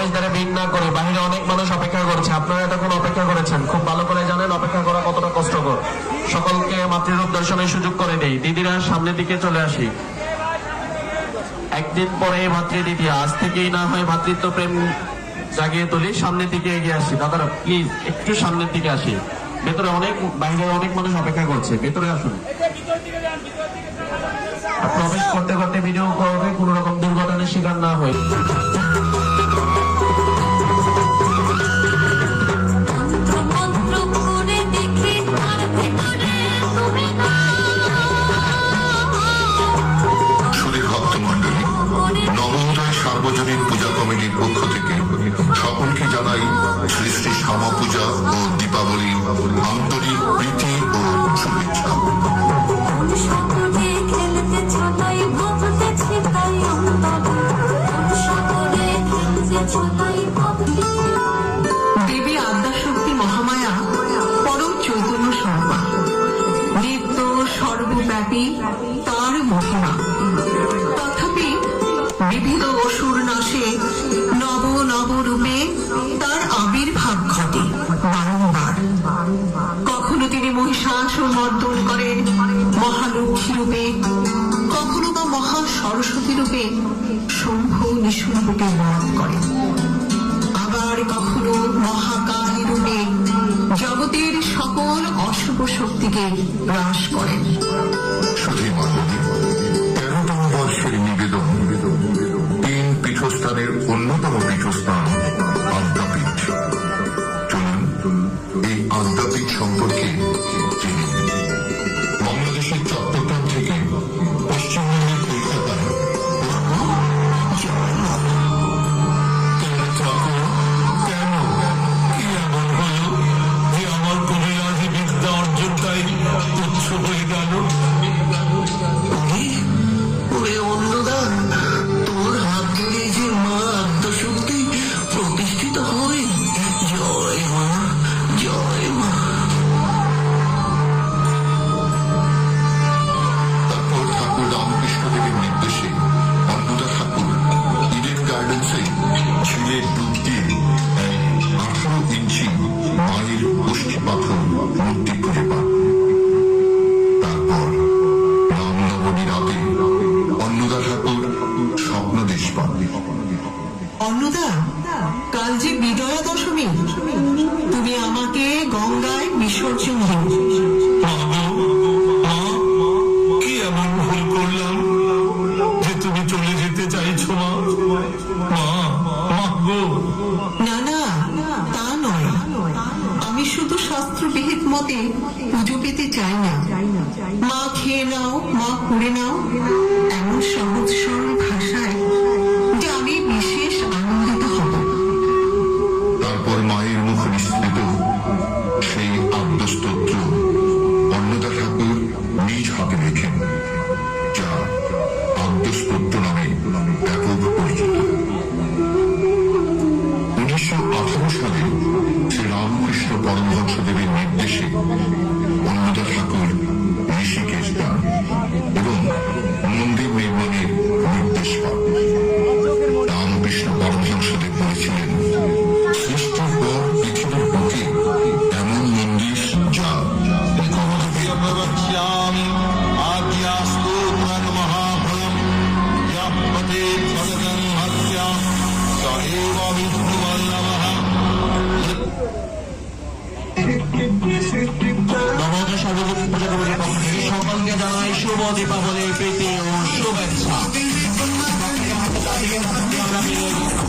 প্রবেশদ্বারে ভিড় না করে, বাহিরে অনেক মানুষ অপেক্ষা করছে। আপনারা এতক্ষণ অপেক্ষা করেছেন? খুব ভালো করে জানেন, অপেক্ষা করা কতটা কষ্টকর। সকলকে মাতৃরূপ দর্শনের সুযোগ করে দেই। দিদিরা, সামনের দিকে চলে আসি। একদিন পরে ভাতৃদিদি, আজ থেকেই না হয় ভাতৃত্ব প্রেম জাগিয়ে তুলি, সামনের দিকে এগিয়ে আসি। দাদারা প্লিজ একটু সামনের দিকে আসি। ভেতরে অনেক বাইরে অনেক মানুষ অপেক্ষা করছে। ভেতরে আসুন। প্রবেশ করতে করতে ভিডিও করবে কোনো রকম দুর্ঘটনার শিকার না হয় সার্বজনীন পূজা কমিটির পক্ষ থেকে সকলকে জানাই শ্রী শ্রী শ্যামা পূজা ও দীপাবলি আন্তরিক প্রীতি ও শুভেচ্ছা। তার মহিমা। বিবিধ অসুর নাশে নব নব রূপে তার আবির্ভাব ঘটে বারংবার। কখনো তিনি মহিষাসুর মর্দন করেন, মহালক্ষ্মী রূপে। কখনো বা মহা সরস্বতী রূপে শম্ভু নিশুম্ভ রূপে বরণ করেন। আবার কখনো মহাকালী রূপে জগতের সকল অশুভ শক্তিকে হ্রাস করেন। পীঠস্থানের অন্যতম পীঠস্থান না না, তা নয়। আমি শুধু শাস্ত্রবিহিত মতে পুজো পেতে চাই না। মা খেয়ে নাও, মা করে নাও, এমন সহজ সরল হাতে লেখেন যা আদ্যস্তোত্র নামে ব্যাপক পরিচিত। উনিশশো আঠারো সালে শ্রী রামকৃষ্ণ পরমহংসদেবের নির্দেশে জানাই শুভ দীপাবলির প্রীতি ও শুভেচ্ছা আমরা বিদায় নিই।